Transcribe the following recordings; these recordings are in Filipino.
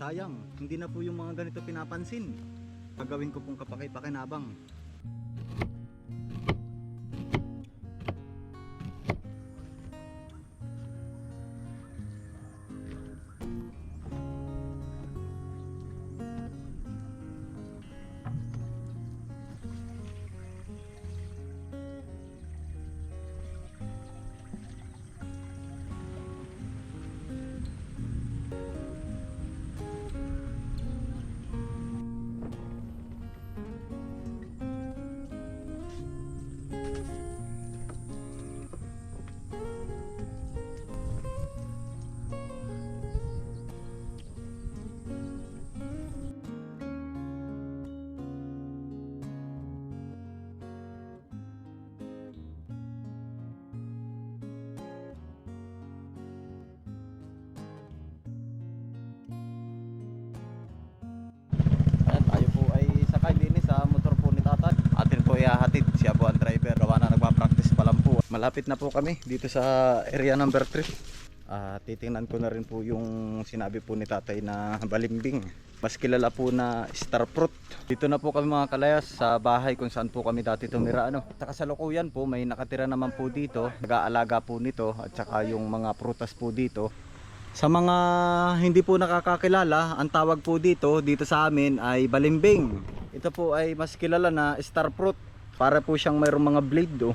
Sayang, hindi na po yung mga ganito pinapansin. Gagawin ko pong kapaki-pakinabang. Malapit na po kami dito sa area number 3. Ah, titingnan ko na rin po yung sinabi po ni tatay na balimbing. Mas kilala po na star fruit. Dito na po kami mga kalayas sa bahay kung saan po kami dati tumira. Ano. Sa kasalukuyan po may nakatira naman po dito. Nag-aalaga po nito at saka yung mga prutas po dito. Sa mga hindi po nakakakilala, ang tawag po dito, dito sa amin ay balimbing. Ito po ay mas kilala na star fruit. Para po siyang mayroong mga blade do.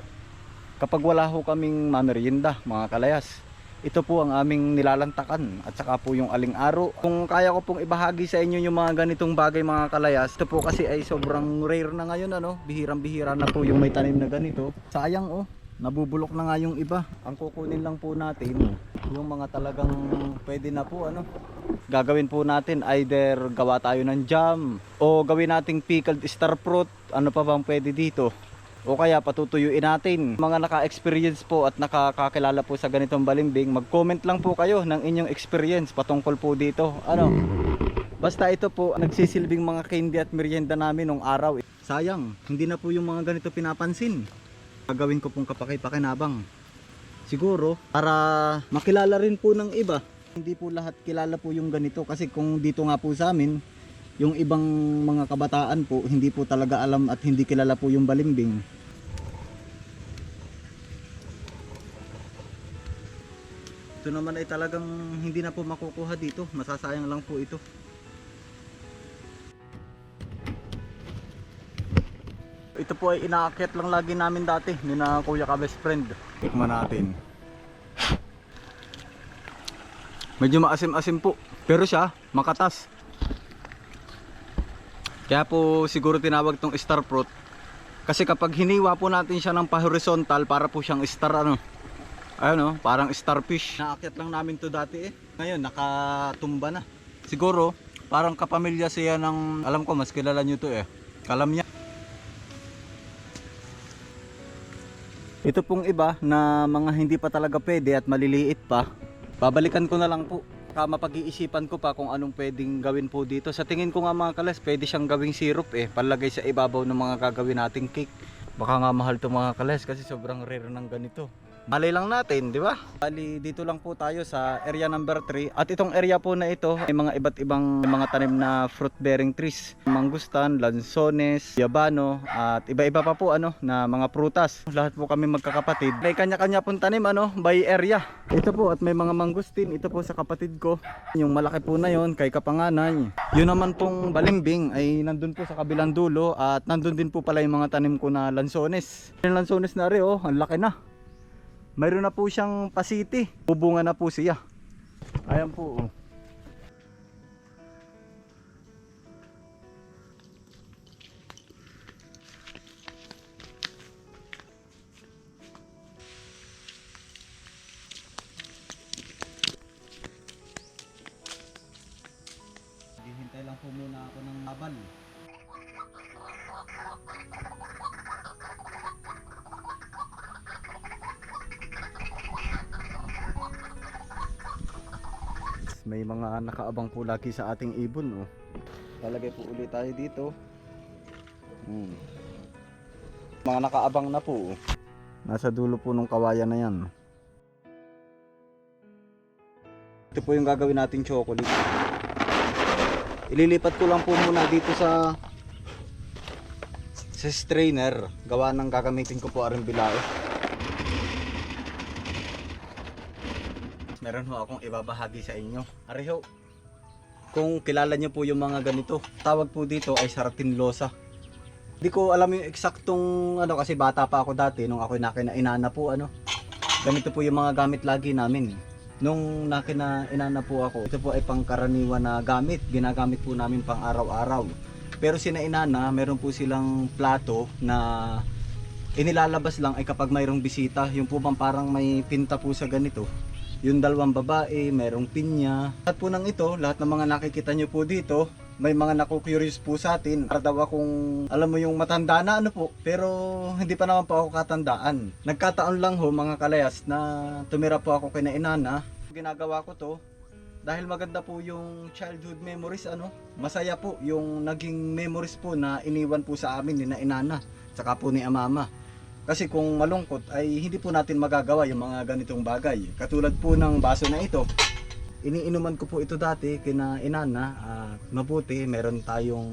Kapag wala ho kaming mamerienda, mga kalayas. Ito po ang aming nilalantakan at saka po yung aling aro. Kung kaya ko pong ibahagi sa inyo yung mga ganitong bagay mga kalayas, ito po kasi ay sobrang rare na ngayon ano, bihirang-bihira na po yung may tanim na ganito. Sayang oh, nabubulok na nga yung iba. Ang kukunin lang po natin yung mga talagang pwede na po ano. Gagawin po natin either gawa tayo ng jam o gawin nating pickled star fruit. Ano pa bang pwede dito? O kaya patutuyuin natin. Mga naka-experience po at nakakakilala po sa ganitong balimbing, mag-comment lang po kayo ng inyong experience patungkol po dito. Ano? Basta ito po, nagsisilbing mga candy at merienda namin nung araw. Sayang, hindi na po yung mga ganito pinapansin. Gagawin ko pong kapaki-pakinabang. Siguro, para makilala rin po ng iba. Hindi po lahat kilala po yung ganito kasi kung dito nga po sa amin, yung ibang mga kabataan po, hindi po talaga alam at hindi kilala po yung balimbing. Ito naman ay talagang hindi na po makukuha dito. Masasayang lang po ito. Ito po ay inaakyat lang lagi namin dati ni na kuya ka best friend. Tikman natin. Medyo maasim-asim po. Pero siya, makatas. Kaya po siguro tinawag tong star fruit. Kasi kapag hiniwa po natin siya ng pa-horizontal para po siyang star ano. Ayun oh, parang starfish. Naakyat lang namin to dati eh. Ngayon nakatumba na. Siguro parang kapamilya siya ng alam ko mas kilala nyo to eh. Kalam niya. Ito pong iba na mga hindi pa talaga pwede at maliliit pa. Babalikan ko na lang po. Baka mapag-iisipan ko pa kung anong pwedeng gawin po dito. Sa tingin ko nga mga kalas, pwede siyang gawing syrup eh. Palagay sa ibabaw ng mga gagawin nating cake. Baka nga mahal to mga kalas kasi sobrang rare ng ganito. Malay lang natin, di ba? Bali, dito lang po tayo sa area number 3. At itong area po na ito, ay mga iba't ibang mga tanim na fruit bearing trees. Mangustan, lansones, yabano, at iba-iba pa po ano, na mga prutas. Lahat po kami magkakapatid. May kanya-kanya pong tanim ano, by area. Ito po at may mga mangustin, ito po sa kapatid ko. Yung malaki po na yon kay kapanganay. Yun naman pong balimbing ay nandun po sa kabilang dulo at nandun din po pala yung mga tanim ko na lansones. Yung lansones na rin oh, ang laki na. Mayroon na po siyang pasiti. Bubunga na po siya. Ayan po. oh. Hihintay lang po muna ako ng abal. May mga nakaabang po lagi sa ating ibon. Oh. Talagay po ulit tayo dito. Hmm. Mga nakaabang na po. oh. Nasa dulo po ng kawayan na yan. Ito po yung gagawin nating chocolate. Ililipat ko lang po muna dito sa sa strainer. Gawa ng gagamitin ko po aring bilao. Meron ho akong ibabahagi sa inyo. Ariho, kung kilala niyo po yung mga ganito, tawag po dito ay saratin losa. Hindi ko alam yung eksaktong ano kasi bata pa ako dati nung ako nakinainana po ano. Ganito po yung mga gamit lagi namin. Nung nakinainana po ako, ito po ay pangkaraniwan na gamit. Ginagamit po namin pang araw-araw. Pero sina inana, meron po silang plato na inilalabas lang ay kapag mayroong bisita. Yung po bang parang may pinta po sa ganito. Yung dalawang babae, merong pinya. At po ng ito, lahat ng mga nakikita nyo po dito, may mga naku-curious po sa atin. Para daw akong, alam mo yung matanda na ano po, pero hindi pa naman po ako katandaan. Nagkataon lang ho mga kalayas na tumira po ako kay na inana. Ginagawa ko to dahil maganda po yung childhood memories ano. Masaya po yung naging memories po na iniwan po sa amin ni na inana, saka po ni amama. Kasi kung malungkot ay hindi po natin magagawa yung mga ganitong bagay. Katulad po ng baso na ito, iniinuman ko po ito dati kina inana at mabuti meron tayong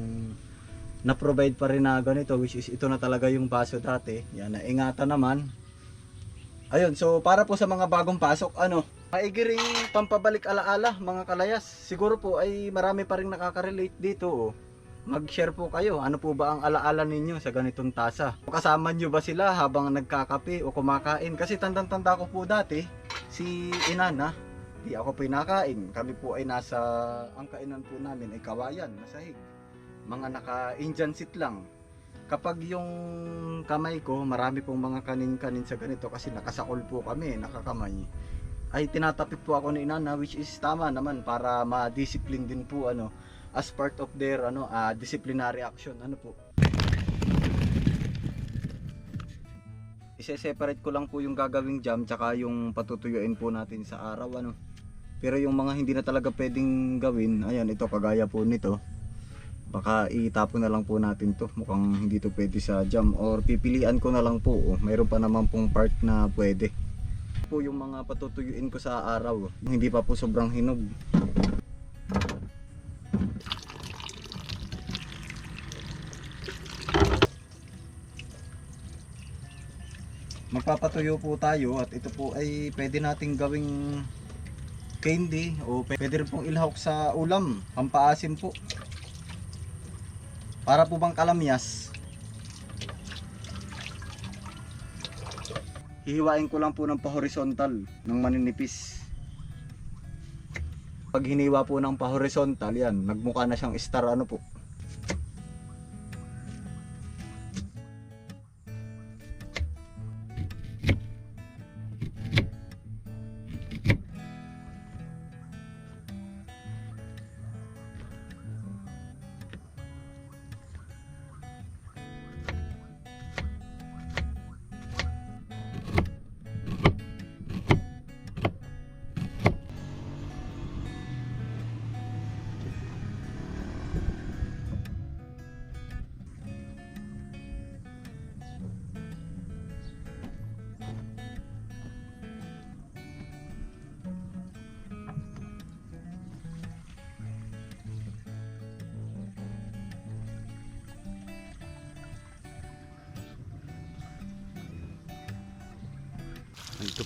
na-provide pa rin na ganito which is ito na talaga yung baso dati yan naingatan naman ayun so para po sa mga bagong pasok ano maigiring pampabalik alaala mga kalayas siguro po ay marami pa rin nakaka-relate dito oh. Mag-share po kayo ano po ba ang alaala ninyo sa ganitong tasa kasama nyo ba sila habang nagkakape o kumakain kasi tandang-tanda ko po dati si inana di ako pinakain. Kami po ay nasa, ang kainan po namin ay kawayan, masahig. Mga naka-Indian seat lang. Kapag yung kamay ko, marami pong mga kanin-kanin sa ganito kasi nakasakol po kami, nakakamay. Ay tinatapik po ako ni inana which is tama naman para ma-discipline din po ano as part of their ano ah, disciplinary action ano po. Ise-separate ko lang po yung gagawing jam tsaka yung patutuyuin po natin sa araw ano. Pero yung mga hindi na talaga pwedeng gawin, ayan ito kagaya po nito. Baka itapon na lang po natin to. Mukhang hindi to pwede sa jam or pipilian ko na lang po. Oh. Mayroon pa naman pong part na pwede. Po yung mga patutuyuin ko sa araw. Hindi pa po sobrang hinog. Magpapatuyo po tayo at ito po ay pwede nating gawing candy o pwede rin pong ilahok sa ulam, pampaasim po. Para po bang kalamyas. Hihiwain ko lang po ng pa-horizontal ng maninipis. Pag hiniwa po ng pa-horizontal, yan, nagmukha na siyang star ano po.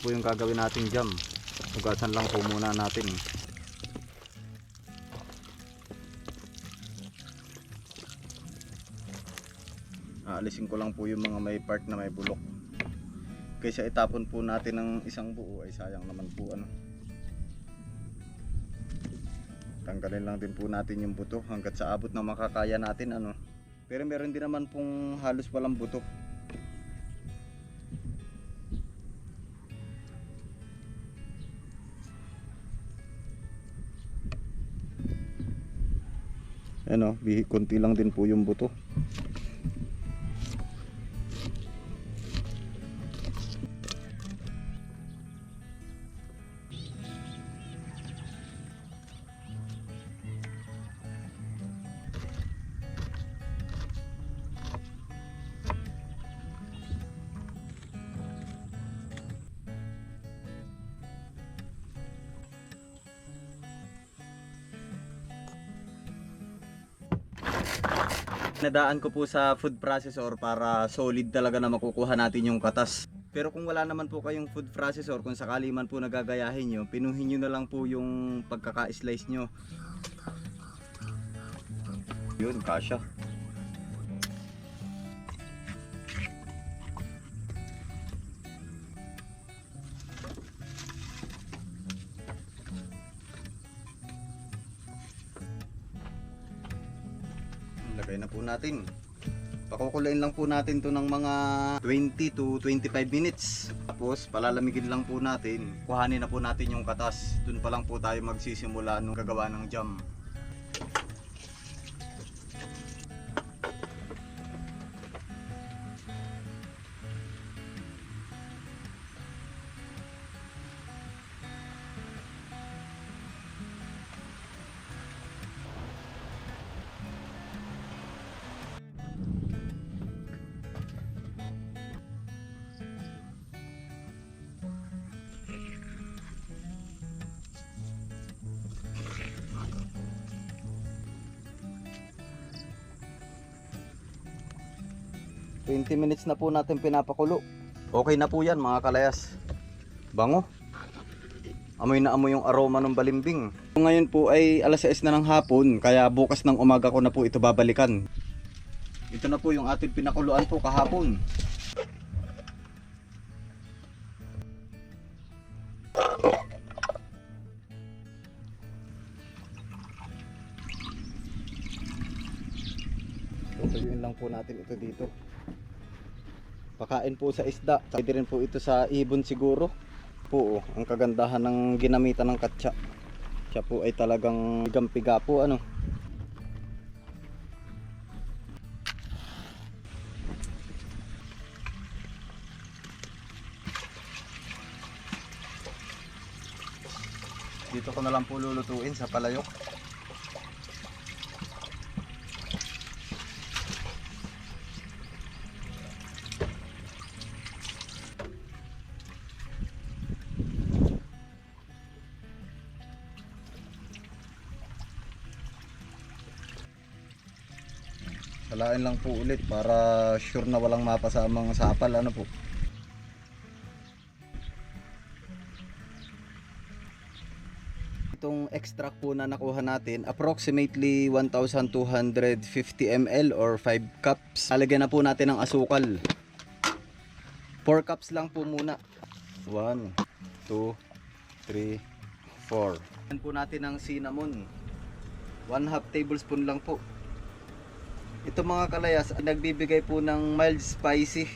Po yung gagawin nating jam. Hugasan lang po muna natin. Aalisin ko lang po yung mga may part na may bulok. Kaysa itapon po natin ng isang buo ay sayang naman po ano. Tanggalin lang din po natin yung buto hanggat sa abot na makakaya natin ano. Pero meron din naman pong halos walang buto. Ano, konti lang din po yung buto. Nadaan ko po sa food processor para solid talaga na makukuha natin yung katas. Pero kung wala naman po kayong food processor, kung sakali man po nagagayahin nyo, pinuhin nyo na lang po yung pagkaka-slice nyo. Yun, kasha. Lagay na po natin. Pakukulain lang po natin to ng mga 20 to 25 minutes. Tapos palalamigin lang po natin. Kuhanin na po natin yung katas. Doon pa lang po tayo magsisimula nung gagawa ng jam. ...20 minutes na po natin pinapakulo. Okay na po yan mga kalayas. Bango. Amoy na amoy yung aroma ng balimbing. Ngayon po ay alas 6 na ng hapon, kaya bukas ng umaga ko na po ito babalikan. Ito na po yung ating pinakuluan po kahapon. Tutuyuin lang po natin ito dito. Pakain po sa isda. Pwede rin po ito sa ibon siguro. Po, ang kagandahan ng ginamitan ng katsa. Siya po ay talagang pigang-piga po ano. Dito ko na lang po lulutuin sa palayok. Salain lang po ulit para sure na walang mapasa ang mga sapal ano po. Itong extract po na nakuha natin, approximately 1,250 ml or 5 cups. Lalagyan na po natin ng asukal. 4 cups lang po muna. 1, 2, 3, 4. Yan po natin ng cinnamon. 1 half tablespoon lang po. Ito mga kalayas, nagbibigay po ng mild spicy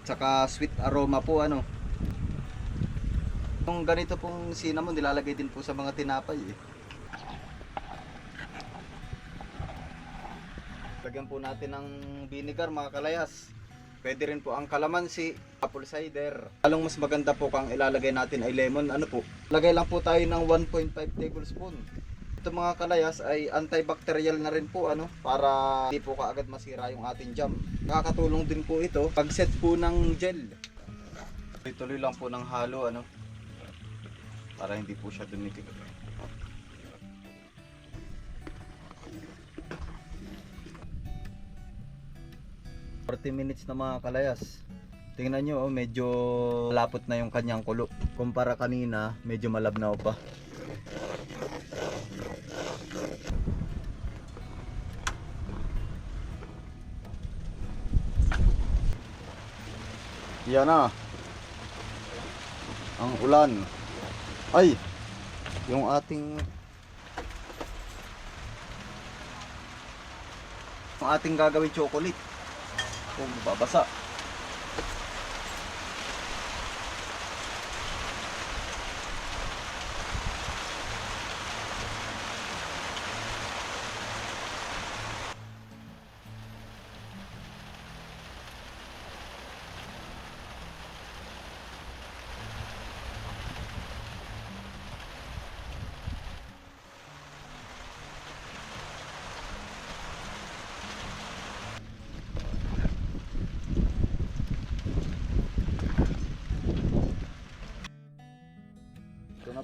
tsaka sweet aroma po ano. Yung ganito pong cinnamon nilalagay din po sa mga tinapay eh. Lagyan po natin ng vinegar mga kalayas. Pwede rin po ang kalamansi, apple cider. Along mas maganda po kung ilalagay natin ay lemon, ano po. Lagay lang po tayo ng 1.5 tablespoon. Ito mga kalayas ay antibacterial na rin po ano para hindi po kaagad masira yung ating jam. Nakakatulong din po ito pag set po ng gel. Tuloy lang po ng halo ano para hindi po siya dumikit. Forty minutes na mga kalayas. Tingnan nyo, oh, medyo lapot na yung kanyang kulo. Kumpara kanina, medyo malabnaw pa. Yan na. Ang ulan. Ay, yung ating yung ating gagawin chocolate. Kung babasa.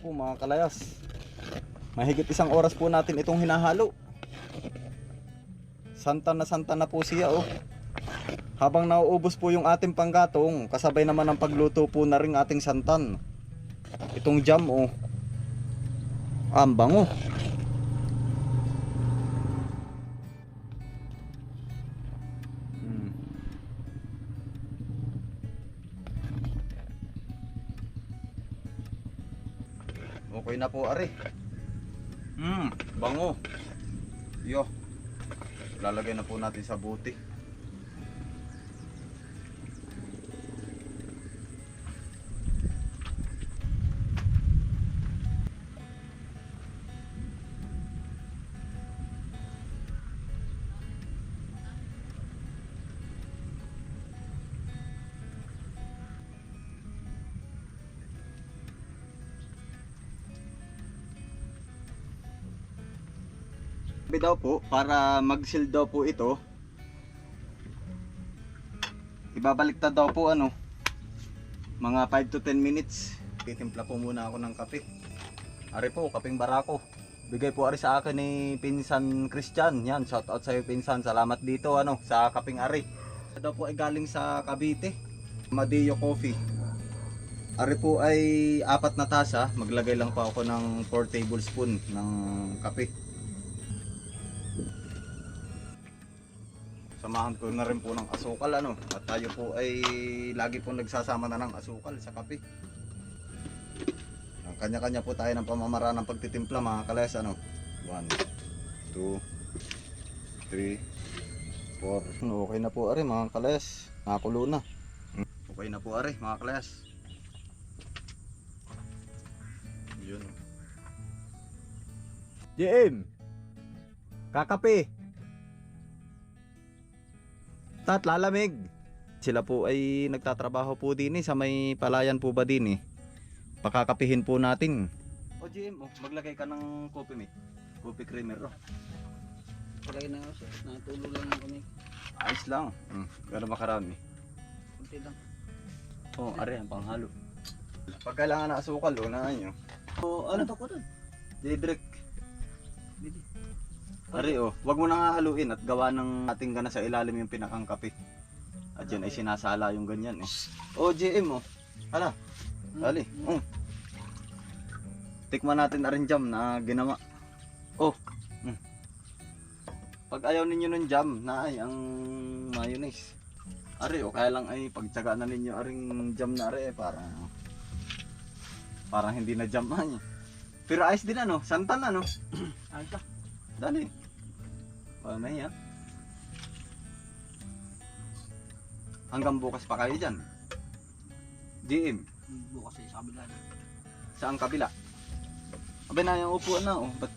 Po mga kalayas. Mahigit isang oras po natin itong hinahalo. Santa na santa na po siya oh. Habang nauubos po yung ating panggatong, kasabay naman ang pagluto po na rin ating santan. Itong jam oh. Ang bango. Na po are. Hmm, bango. Yo. Lalagay na po natin sa buti. Daw po, para mag-seal daw po ito, ibabaliktad daw po ano, mga 5 to 10 minutes. Titimpla po muna ako ng kape. Ari po, kapeng barako. Bigay po ari sa akin ni Pinsan Christian. Yan, shout out sa iyo Pinsan. Salamat dito ano, sa kapeng ari. Ito daw po ay galing sa Cavite. Madeo Coffee. Ari po ay apat na tasa. Maglagay lang po ako ng 4 tablespoon ng kape. Samahan ko na rin po ng asukal ano. At tayo po ay lagi po nagsasama na ng asukal sa kape. Ang kanya-kanya po tayo ng pamamaraan ng pagtitimpla mga kalayas ano. 1, 2, 3, 4. Okay na po ari mga kalayas. Nakakulo na. Okay na po ari mga kalayas. Yun. JM! Kakape! Tat, lalamig. Sila po ay nagtatrabaho po din eh, sa may palayan po ba din eh. Pakakapihin po natin. O GM, oh, maglagay ka ng coffee mate. Coffee creamer. Oh. Palagi na ako, sir. Natulog lang ako ni. Ayos lang. Hmm, gano'n ba karami? Kunti lang. Oo, oh, ari, ang panghalo. Pag kailangan na asukal, unahan nyo. O, Ano ano? pa ko doon? Didrik. Bili. Ari, oh, wag mo na nga haluin at gawa ng ating gana sa ilalim yung pinakang kape. At yan ay sinasala yung ganyan eh. O, GM, oh. Hala, dali. Oh. Tikman natin na rin jam na ginawa. Oh. Mm. Pag ayaw ninyo ng jam, na ay ang mayonnaise. Ari, o kaya lang ay pagtsaga na ninyo aring jam na ari eh, parang parang hindi na jam man Pero ayos din ano, santan ano. Ayos. Dali. Na yan. Hanggang bukas pa kayo dyan. Hmm, Bukas ay sa kabila na. saan kabila? Abay na yung upuan na oh. Ba't,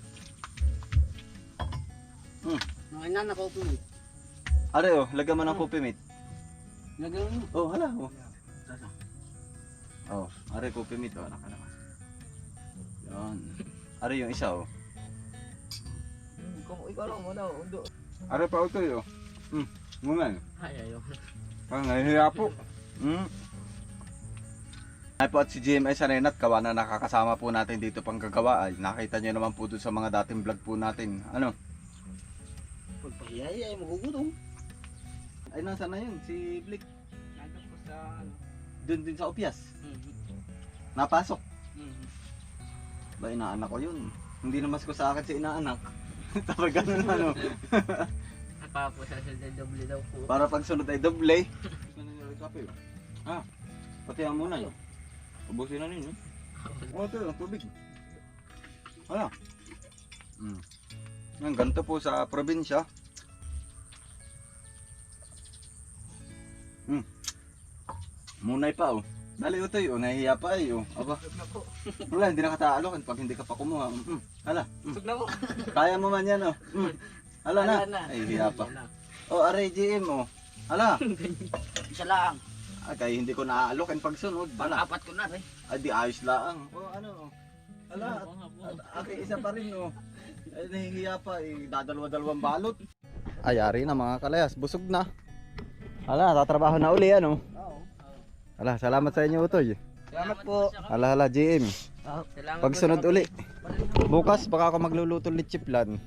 Mga inan ako po. eh. are oh, lagyan mo ng coffee mate. Lagyan mo. Oh, hala oh. Oh, are coffee mate oh, naka naman. Yan. Are yung isa oh. Kung ikaw lang muna, undo. Are pa ito oh. Hmm, muna. Ay, ayaw. Parang nahihiya po. Hmm. Ay po at si GMS Arenat, kawa na nakakasama po natin dito pang gagawa ay nakita nyo naman po doon sa mga dating vlog po natin. Ano? Pagpahiyay ay magugutom. Ay nasa na yun? Si Blake. Nagkas ko sa ano. Doon din sa Upias. Mhm. Napasok. Mhm. Ba inaanak ko yun? Hindi naman ko sa akin si inaanak. Tapos ganun ano. Nakapos sa doble daw po. Para pag sunod ay doble. Gusto na nila kape oh. Ha? Pati ang muna yun. Ubusin na ninyo. O ito yung tubig. Ano? Hmm. Yan, ganito po sa probinsya. Hmm. Munay pa oh. Dali ito yun, nahihiya pa eh oh. Aba, Sug na po. wala, hindi na kataalok pag hindi ka pa kumuha. Mm. Hala, mm. Sug na po. kaya mo man yan oh. Mm. Hala na. Wala na. Ay, hiya pa. Oh, aray GM oh. Hala. Isa lang. Ah, kaya hindi ko naaalokin pag sunod. Hala. Pang-apat ko na rin. Ay, di ayos lang. Oh, ano oh. Hala, Oo nga po. Aki, isa pa rin, oh. Ay, nahihiya pa, eh. Dadalwa-dalawang balot. Ay, ari na mga kalayas. Busog na. Hala, tatrabaho na uli, ano? Oo. Hala, salamat sa inyo, Utoy. Salamat po. Hala, hala, GM. Salamat Pag po sunod sa- uli. Bukas, baka ako magluluto lechip plan.